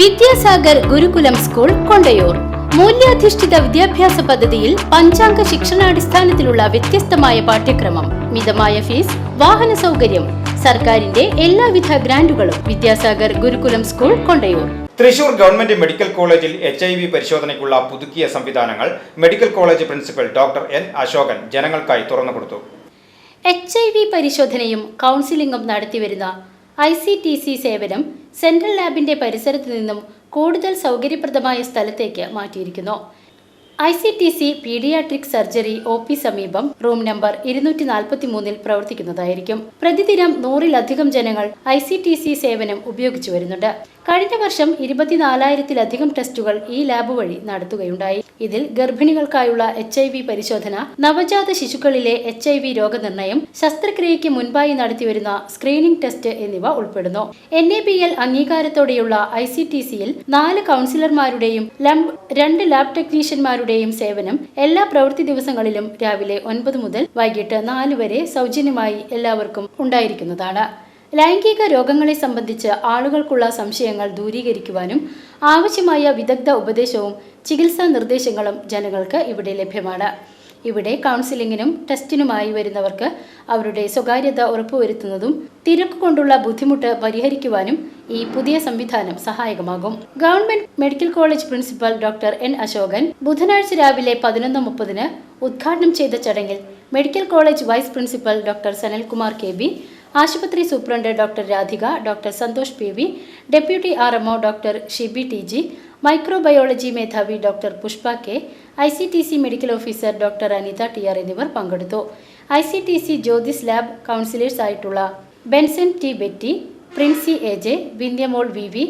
Vidyasagar Gurukulam school Kondayur. മൂല്യാധിഷ്ഠിത വിദ്യാഭ്യാസ പദ്ധതിയിൽ പഞ്ചാംഗ ശിക്ഷണാടിസ്ഥാനത്തിലുള്ള വ്യത്യസ്തമായ പാഠ്യക്രമം. മിതമായ ഫീസ് വാഹന സൗകര്യം സർക്കാരിന്റെ എല്ലാവിധ ഗ്രാന്റുകളും Vidyasagar Gurukulam school Kondayur. Thrissur government medical കോളേജിൽ എച്ച് ഐ വി പരിശോധനയ്ക്കുള്ള പുതുക്കിയ സംവിധാനങ്ങൾ medical college principal doctor N Ashokan ജനങ്ങൾക്കായി തുറന്നു കൊടുത്തു എച്ച് ഐ വി പരിശോധനയും കൗൺസിലിംഗും നടത്തിവരുന്ന ഐ സി ടി സി സേവനം സെൻട്രൽ ലാബിന്റെ പരിസരത്ത് നിന്നും കൂടുതൽ സൗകര്യപ്രദമായ സ്ഥലത്തേക്ക് മാറ്റിയിരിക്കുന്നു. I C T C paediatric surgery O P സമീപം റൂം നമ്പർ ഇരുന്നൂറ്റി നാൽപ്പത്തി മൂന്നിൽ പ്രവർത്തിക്കുന്നതായിരിക്കും. പ്രതിദിനം നൂറിലധികം ജനങ്ങൾ ഐ സി ടി സി സേവനം ഉപയോഗിച്ചു വരുന്നുണ്ട്. കഴിഞ്ഞ വർഷം ഇരുപത്തിനാലായിരത്തിലധികം ടെസ്റ്റുകൾ ഈ ലാബ് വഴി നടത്തുകയുണ്ടായി. ഇതിൽ ഗർഭിണികൾക്കായുള്ള എച്ച് ഐ വി പരിശോധന നവജാത ശിശുക്കളിലെ എച്ച് ഐ വി രോഗനിർണയം ശസ്ത്രക്രിയയ്ക്ക് മുൻപായി നടത്തിവരുന്ന സ്ക്രീനിംഗ് ടെസ്റ്റ് എന്നിവ ഉൾപ്പെടുന്നു. എൻ എ ബി എൽ അംഗീകാരത്തോടെയുള്ള ഐ സി ടി സിയിൽ നാല് കൗൺസിലർമാരുടെയും രണ്ട് ലാബ് ടെക്നീഷ്യന്മാരുടെയും സേവനം എല്ലാ പ്രവൃത്തി ദിവസങ്ങളിലും രാവിലെ ഒൻപത് മുതൽ വൈകിട്ട് നാല് വരെ സൗജന്യമായി എല്ലാവർക്കും ഉണ്ടായിരിക്കുന്നതാണ്. ലൈംഗിക രോഗങ്ങളെ സംബന്ധിച്ച് ആളുകൾക്കുള്ള സംശയങ്ങൾ ദൂരീകരിക്കുവാനും ആവശ്യമായ വിദഗ്ധ ഉപദേശവും ചികിത്സാ നിർദ്ദേശങ്ങളും ജനങ്ങൾക്ക് ഇവിടെ ലഭ്യമാണ്. ഇവിടെ കൗൺസിലിങ്ങിനും ടെസ്റ്റിനുമായി വരുന്നവർക്ക് അവരുടെ സ്വകാര്യത ഉറപ്പുവരുത്തുന്നതും തിരക്ക് കൊണ്ടുള്ള ബുദ്ധിമുട്ട് പരിഹരിക്കുവാനും ഈ പുതിയ സംവിധാനം സഹായകമാകും. Government medical college principal doctor N Ashokan ബുധനാഴ്ച രാവിലെ പതിനൊന്ന് മുപ്പതിന് ഉദ്ഘാടനം ചെയ്ത ചടങ്ങിൽ medical college vice principal doctor Sanalkumar K B ആശുപത്രി superintendent doctor Radhika doctor Santhosh P V deputy R doctor Shibi T G microbiology മേധാവി doctor Pushpa K I C T C medical officer doctor Anitha T R എന്നിവർ പങ്കെടുത്തു. I C T C Jyothis lab counsellors ആയിട്ടുള്ള Benson T Betty Princy A J Vinyamol V V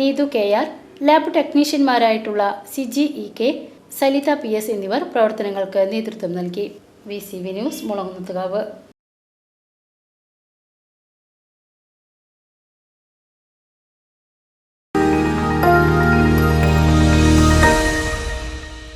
Neethu K R lab ടെക്നീഷ്യന്മാരായിട്ടുള്ള Siji E K Salitha P S എന്നിവർ പ്രവർത്തനങ്ങൾക്ക് നേതൃത്വം നൽകി. V C V news Mulankunnathukavu